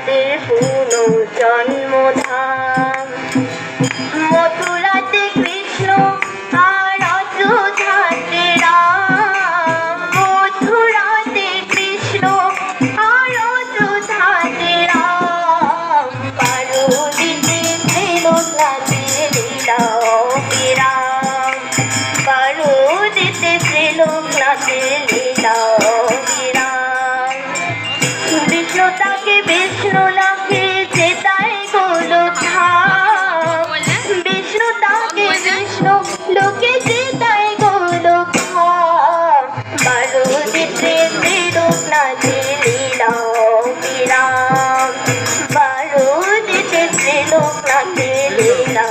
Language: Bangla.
লোকনাথের পুনঃ জন্মধাম। মথুরাতে কৃষ্ণ আর অযোধ্যাতে রাম। মথুরাতে কৃষ্ণ আর অযোধ্যাতে রাম। পার্বতীতে তাকে বিষ্ণু নাকি চেতাই কোনো বিষ্ণু তাকে বিষ্ণু লোকে চেতাই কোনো ধাম বারুদি প্রেমে রূপ নাচে লীলা বিরাম। বারুদিতে লোক নাচে লীলা